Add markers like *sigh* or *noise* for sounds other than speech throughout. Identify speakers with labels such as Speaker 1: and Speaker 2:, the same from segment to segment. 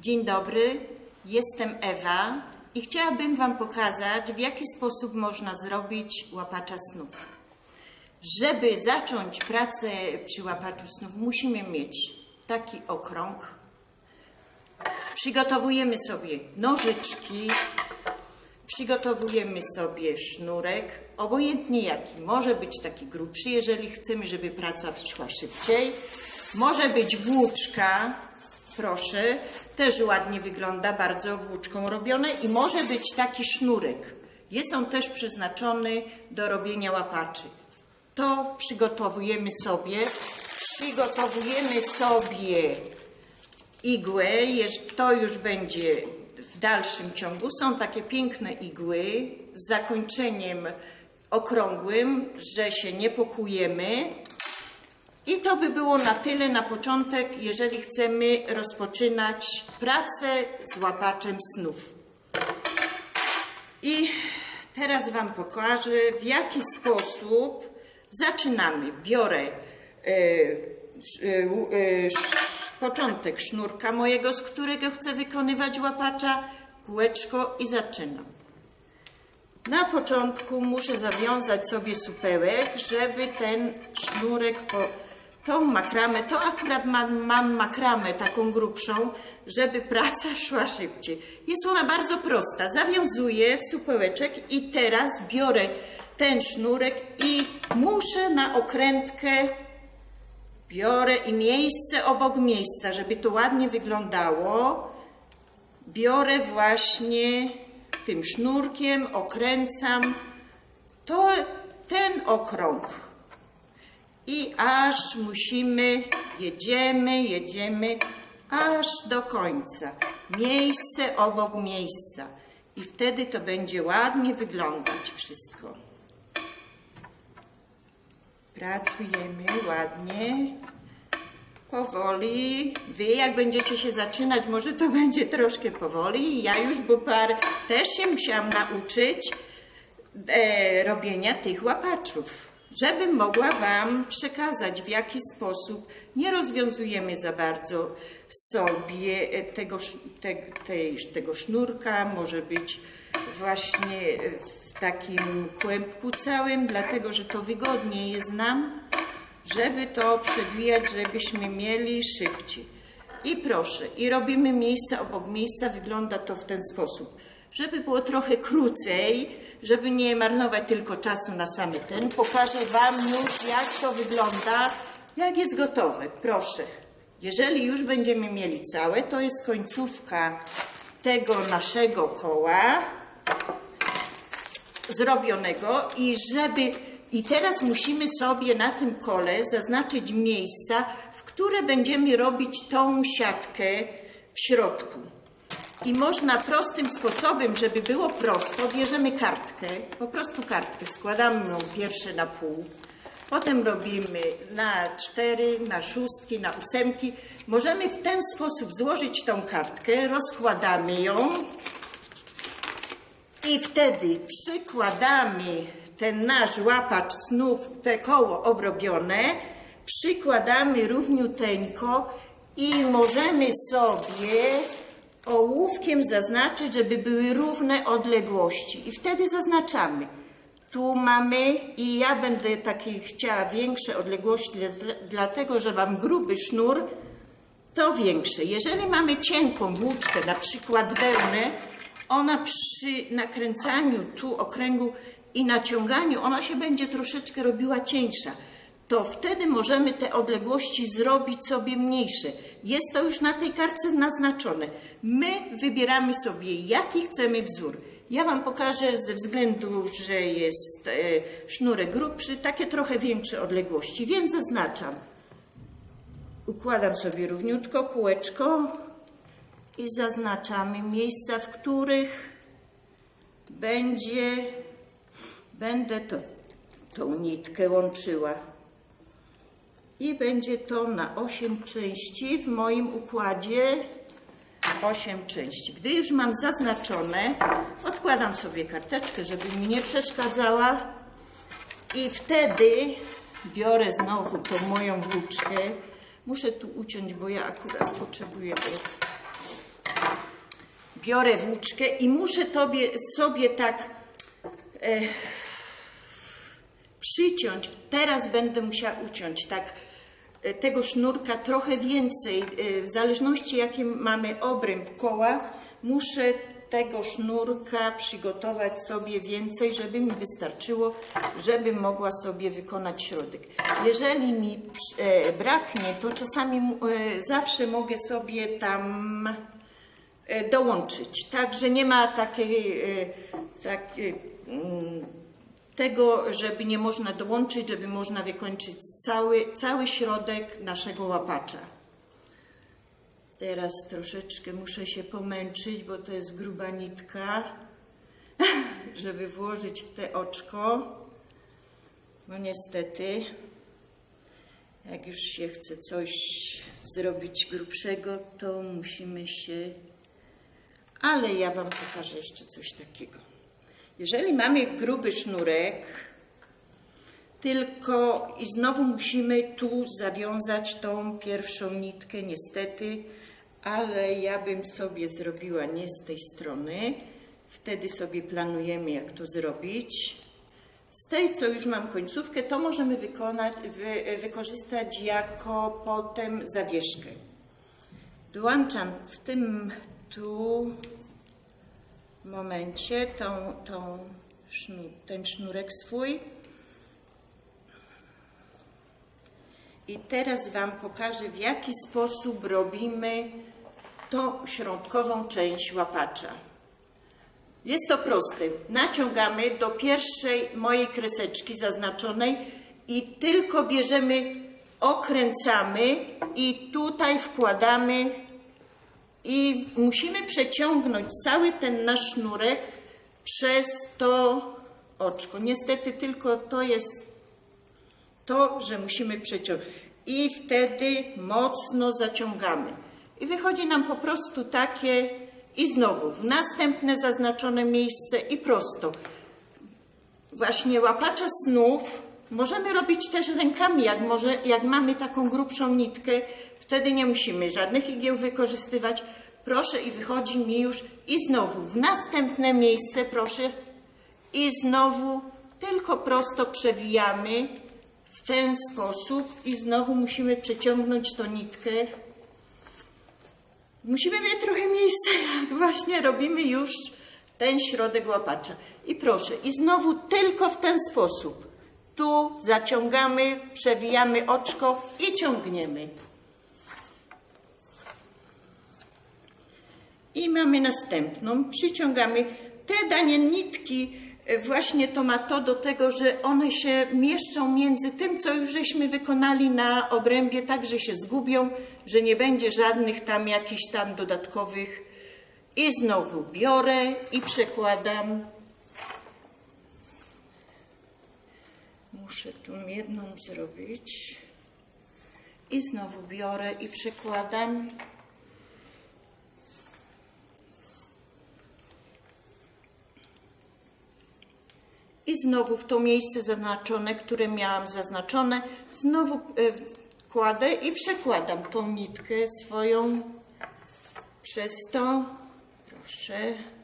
Speaker 1: Dzień dobry, jestem Ewa i chciałabym Wam pokazać, w jaki sposób można zrobić łapacza snów. Żeby zacząć pracę przy łapaczu snów, musimy mieć taki okrąg. Przygotowujemy sobie nożyczki, przygotowujemy sobie sznurek, obojętnie jaki. Może być taki grubszy, jeżeli chcemy, żeby praca szła szybciej. Może być włóczka, proszę, też ładnie wygląda, bardzo włóczką robione. I może być taki sznurek. Jest on też przeznaczony do robienia łapaczy. To przygotowujemy sobie. Przygotowujemy sobie igłę, to już będzie w dalszym ciągu. Są takie piękne igły z zakończeniem okrągłym, że się nie pokujemy. I to by było na tyle na początek, jeżeli chcemy rozpoczynać pracę z łapaczem snów. I teraz Wam pokażę, w jaki sposób zaczynamy. Biorę e, e, e, początek sznurka mojego, z którego chcę wykonywać łapacza, kółeczko i zaczynam. Na początku muszę zawiązać sobie supełek, żeby ten sznurek po tą makramę, to akurat mam, mam makramę taką grubszą, żeby praca *laughs* szła szybciej. Jest ona bardzo prosta. Zawiązuję w supełeczek i teraz biorę ten sznurek i muszę na okrętkę biorę i miejsce obok miejsca, żeby to ładnie wyglądało. Biorę właśnie tym sznurkiem, okręcam to ten okrąg. I aż musimy, jedziemy, jedziemy, aż do końca. Miejsce obok miejsca. I wtedy to będzie ładnie wyglądać wszystko. Pracujemy ładnie, powoli. Wy jak będziecie się zaczynać, może to będzie troszkę powoli. Ja już, bo par też się musiałam nauczyć e, robienia tych łapaczów, żebym mogła Wam przekazać, w jaki sposób nie rozwiązujemy za bardzo sobie tego, te, tego sznurka, może być właśnie w takim kłębku całym, dlatego że to wygodniej jest nam, żeby to przewijać, żebyśmy mieli szybciej. I proszę, i robimy miejsca obok miejsca, wygląda to w ten sposób. Żeby było trochę krócej, żeby nie marnować tylko czasu na samy ten, pokażę Wam już, jak to wygląda, jak jest gotowe. Proszę, jeżeli już będziemy mieli całe, to jest końcówka tego naszego koła zrobionego i żeby i teraz musimy sobie na tym kole zaznaczyć miejsca, w które będziemy robić tą siatkę w środku. I można prostym sposobem, żeby było prosto, bierzemy kartkę, po prostu kartkę, składamy ją pierwsze na pół, potem robimy na cztery, na szóstki, na ósemki. Możemy w ten sposób złożyć tą kartkę, rozkładamy ją i wtedy przykładamy ten nasz łapacz snów, te koło obrobione, przykładamy równiuteńko i możemy sobie ołówkiem zaznaczyć, żeby były równe odległości. I wtedy zaznaczamy. Tu mamy i ja będę takie chciała większe odległości, dla- dlatego że mam gruby sznur, to większe. Jeżeli mamy cienką włóczkę, na przykład wełnę, ona przy nakręcaniu tu okręgu i naciąganiu, ona się będzie troszeczkę robiła cieńsza. To wtedy możemy te odległości zrobić sobie mniejsze. Jest to już na tej kartce naznaczone. My wybieramy sobie, jaki chcemy wzór. Ja Wam pokażę ze względu, że jest e, sznurek grubszy, takie trochę większe odległości, więc zaznaczam. Układam sobie równiutko kółeczko i zaznaczamy miejsca, w których będzie, będę to, tą nitkę łączyła. I będzie to na 8 części w moim układzie 8 części. Gdy już mam zaznaczone, odkładam sobie karteczkę, żeby mi nie przeszkadzała. I wtedy biorę znowu tą moją włóczkę. Muszę tu uciąć, bo ja akurat potrzebuję biorę włóczkę i muszę tobie, sobie tak e, przyciąć. Teraz będę musiała uciąć tak e, tego sznurka trochę więcej. E, w zależności jaki mamy obręb koła, muszę tego sznurka przygotować sobie więcej, żeby mi wystarczyło, żebym mogła sobie wykonać środek. Jeżeli mi e, braknie, to czasami zawsze mogę sobie tam dołączyć. Także nie ma takiej, takiej mm, tego, żeby nie można dołączyć, żeby można wykończyć cały, cały środek naszego łapacza. Teraz troszeczkę muszę się pomęczyć, bo to jest gruba nitka, *laughs* żeby włożyć w te oczko. Bo niestety, jak już się chce coś zrobić grubszego, to musimy się. Ale ja Wam pokażę jeszcze coś takiego. Jeżeli mamy gruby sznurek, tylko i znowu musimy tu zawiązać tą pierwszą nitkę, niestety, ale ja bym sobie zrobiła nie z tej strony. Wtedy sobie planujemy, jak to zrobić. Z tej, co już mam końcówkę, to możemy wykonać, wy, wykorzystać jako potem zawieszkę. Dołączam w tym tu momencie tą, tą sznur, ten sznurek swój. I teraz Wam pokażę, w jaki sposób robimy tą środkową część łapacza. Jest to proste. Naciągamy do pierwszej mojej kreseczki zaznaczonej i tylko bierzemy, okręcamy i tutaj wkładamy i musimy przeciągnąć cały ten nasz sznurek przez to oczko. Niestety tylko to jest to, że musimy przeciągnąć. I wtedy mocno zaciągamy. I wychodzi nam po prostu takie i znowu w następne zaznaczone miejsce i prosto. Właśnie łapacza snów możemy robić też rękami, jak, może, jak mamy taką grubszą nitkę, wtedy nie musimy żadnych igieł wykorzystywać. Proszę i wychodzi mi już i znowu w następne miejsce, proszę, i znowu tylko prosto przewijamy w ten sposób i znowu musimy przeciągnąć tą nitkę. Musimy mieć trochę miejsca, *laughs* jak właśnie robimy już ten środek łapacza. I proszę, i znowu tylko w ten sposób. Tu zaciągamy, przewijamy oczko i ciągniemy. I mamy następną, przyciągamy. Te danie nitki, e, właśnie to ma to do tego, że one się mieszczą między tym, co już żeśmy wykonali na obrębie, tak, że się zgubią, że nie będzie żadnych tam jakichś tam dodatkowych. I znowu biorę i przekładam. Muszę tu jedną zrobić. I znowu biorę i przekładam. I znowu w to miejsce zaznaczone, które miałam zaznaczone, znowu e, kładę i przekładam tą nitkę swoją przez to. Proszę.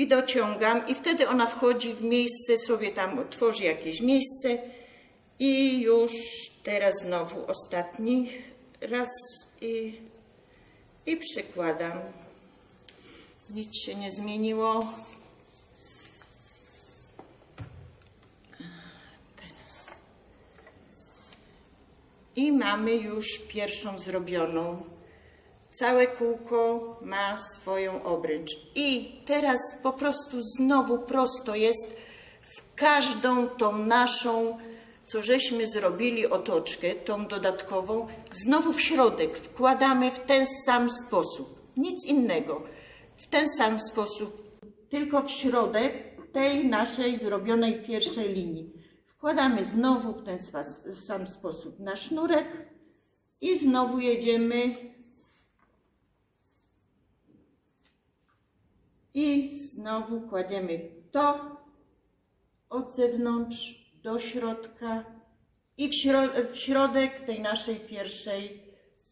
Speaker 1: I dociągam i wtedy ona wchodzi w miejsce, sobie tam tworzy jakieś miejsce i już teraz znowu ostatni raz i, i przykładam. Nic się nie zmieniło. I mamy już pierwszą zrobioną. Całe kółko ma swoją obręcz. I teraz po prostu znowu prosto jest w każdą tą naszą, co żeśmy zrobili otoczkę, tą dodatkową, znowu w środek wkładamy w ten sam sposób. Nic innego. W ten sam sposób, tylko w środek tej naszej zrobionej pierwszej linii. Wkładamy znowu w ten sam sposób na sznurek i znowu jedziemy i znowu kładziemy to od zewnątrz do środka i w, w środek tej naszej pierwszej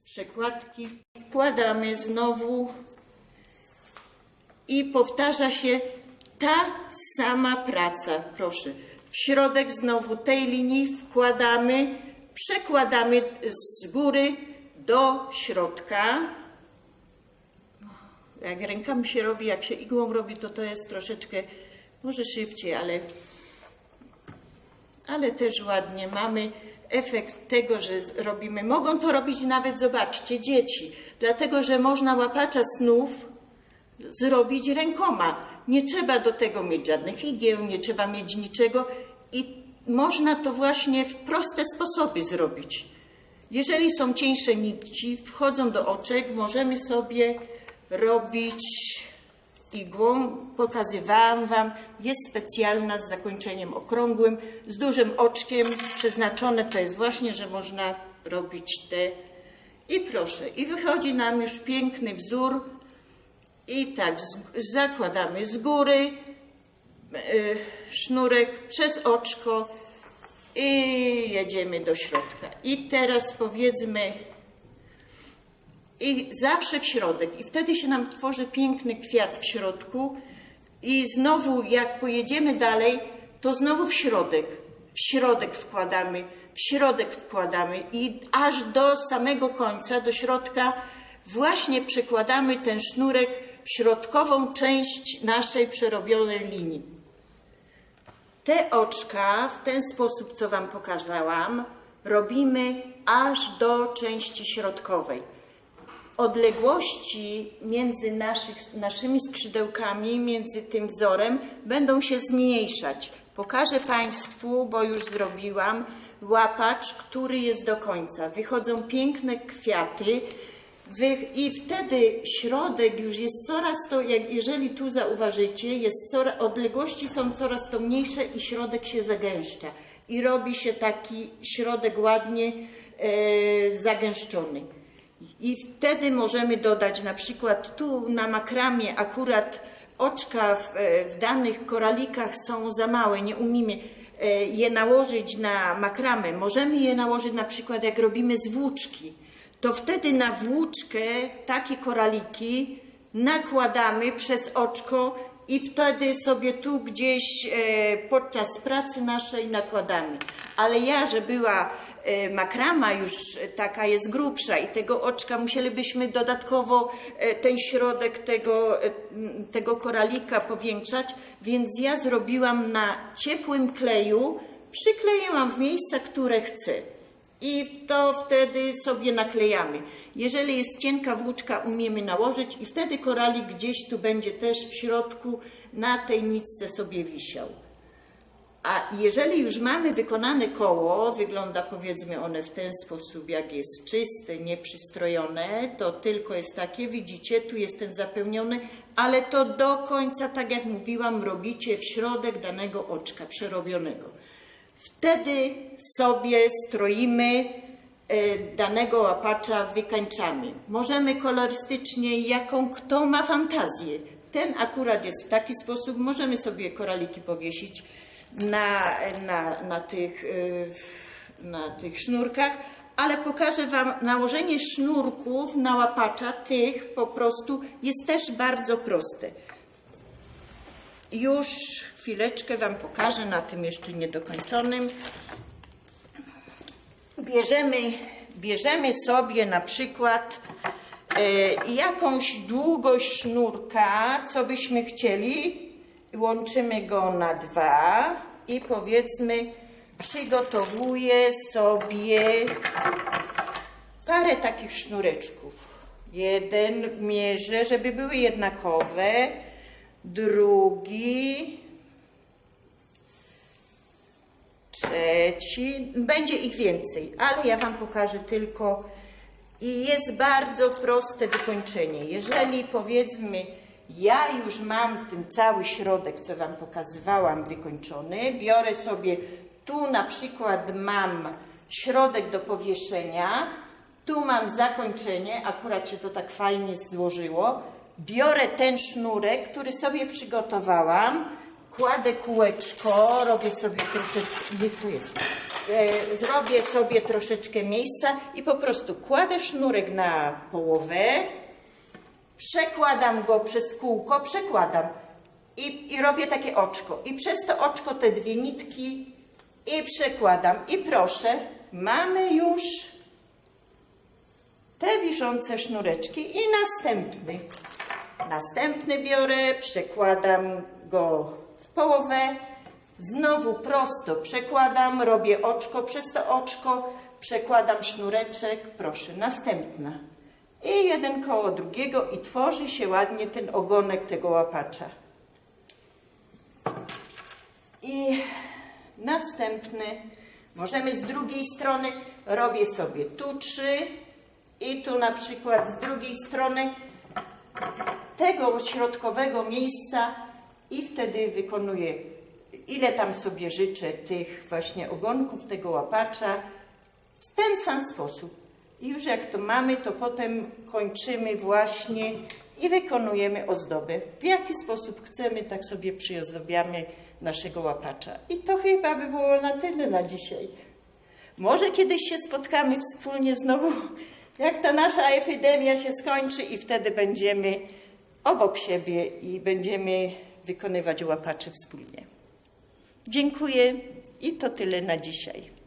Speaker 1: przekładki wkładamy znowu i powtarza się ta sama praca. Proszę, w środek znowu tej linii wkładamy, przekładamy z góry do środka. Jak rękami się robi, jak się igłą robi, to to jest troszeczkę, może szybciej, ale, ale też ładnie. Mamy efekt tego, że robimy. Mogą to robić nawet, zobaczcie, dzieci, dlatego że można łapacza snów zrobić rękoma. Nie trzeba do tego mieć żadnych igieł, nie trzeba mieć niczego i można to właśnie w proste sposoby zrobić. Jeżeli są cieńsze nici, wchodzą do oczek, możemy sobie robić igłą. Pokazywałam Wam, jest specjalna z zakończeniem okrągłym, z dużym oczkiem przeznaczone to jest właśnie, że można robić te i proszę, i wychodzi nam już piękny wzór i tak z, zakładamy z góry e, sznurek przez oczko i jedziemy do środka. I teraz powiedzmy i zawsze w środek. I wtedy się nam tworzy piękny kwiat w środku. I znowu, jak pojedziemy dalej, to znowu w środek. W środek wkładamy, w środek wkładamy i aż do samego końca, do środka, właśnie przekładamy ten sznurek w środkową część naszej przerobionej linii. Te oczka w ten sposób, co Wam pokazałam, robimy aż do części środkowej odległości między naszych, naszymi skrzydełkami, między tym wzorem, będą się zmniejszać. Pokażę Państwu, bo już zrobiłam, łapacz, który jest do końca. Wychodzą piękne kwiaty i wtedy środek już jest coraz to, jak jeżeli tu zauważycie, jest coraz, odległości są coraz to mniejsze i środek się zagęszcza. I robi się taki środek ładnie e, zagęszczony. I wtedy możemy dodać na przykład tu na makramie akurat oczka w, w danych koralikach są za małe, nie umiemy e, je nałożyć na makramę. Możemy je nałożyć na przykład jak robimy z włóczki. To wtedy na włóczkę takie koraliki nakładamy przez oczko i wtedy sobie tu gdzieś e, podczas pracy naszej nakładamy. Ale ja, że była e, makrama już taka jest grubsza i tego oczka musielibyśmy dodatkowo e, ten środek tego, e, tego koralika powiększać, więc ja zrobiłam na ciepłym kleju, przykleiłam w miejsca, które chcę. I to wtedy sobie naklejamy. Jeżeli jest cienka włóczka, umiemy nałożyć i wtedy koralik gdzieś tu będzie też w środku na tej nitce sobie wisiał. A jeżeli już mamy wykonane koło, wygląda powiedzmy one w ten sposób, jak jest czyste, nieprzystrojone, to tylko jest takie, widzicie, tu jest ten zapełniony, ale to do końca, tak jak mówiłam, robicie w środek danego oczka przerobionego. Wtedy sobie stroimy e, danego łapacza, wykańczamy. Możemy kolorystycznie, jaką kto ma fantazję. Ten akurat jest w taki sposób, możemy sobie koraliki powiesić na, na, na, tych, e, na tych sznurkach, ale pokażę Wam, nałożenie sznurków na łapacza tych po prostu jest też bardzo proste. Już chwileczkę Wam pokażę na tym jeszcze niedokończonym. Bierzemy, bierzemy sobie na przykład e, jakąś długość sznurka, co byśmy chcieli. Łączymy go na dwa i powiedzmy przygotowuję sobie parę takich sznureczków. Jeden mierzę, żeby były jednakowe drugi, trzeci, będzie ich więcej, ale ja Wam pokażę tylko i jest bardzo proste wykończenie. Jeżeli powiedzmy, ja już mam ten cały środek, co Wam pokazywałam, wykończony, biorę sobie, tu na przykład mam środek do powieszenia, tu mam zakończenie, akurat się to tak fajnie złożyło, biorę ten sznurek, który sobie przygotowałam, kładę kółeczko, robię sobie troszeczkę, gdzie tu jest, e, zrobię sobie troszeczkę miejsca i po prostu kładę sznurek na połowę przekładam go przez kółko, przekładam i, i robię takie oczko. I przez to oczko te dwie nitki i przekładam. I proszę, mamy już te wiszące sznureczki i następny. Następny biorę, przekładam go w połowę, znowu prosto przekładam, robię oczko przez to oczko, przekładam sznureczek, proszę, następna. I jeden koło drugiego i tworzy się ładnie ten ogonek tego łapacza. I następny, możemy z drugiej strony, robię sobie tu trzy i tu na przykład z drugiej strony tego środkowego miejsca i wtedy wykonuję, ile tam sobie życzę tych właśnie ogonków, tego łapacza, w ten sam sposób. I już jak to mamy, to potem kończymy właśnie i wykonujemy ozdobę. W jaki sposób chcemy, tak sobie przyozdobiamy naszego łapacza. I to chyba by było na tyle na dzisiaj. Może kiedyś się spotkamy wspólnie znowu, *laughs* jak ta nasza epidemia się skończy i wtedy będziemy obok siebie i będziemy wykonywać łapacze wspólnie. Dziękuję i to tyle na dzisiaj.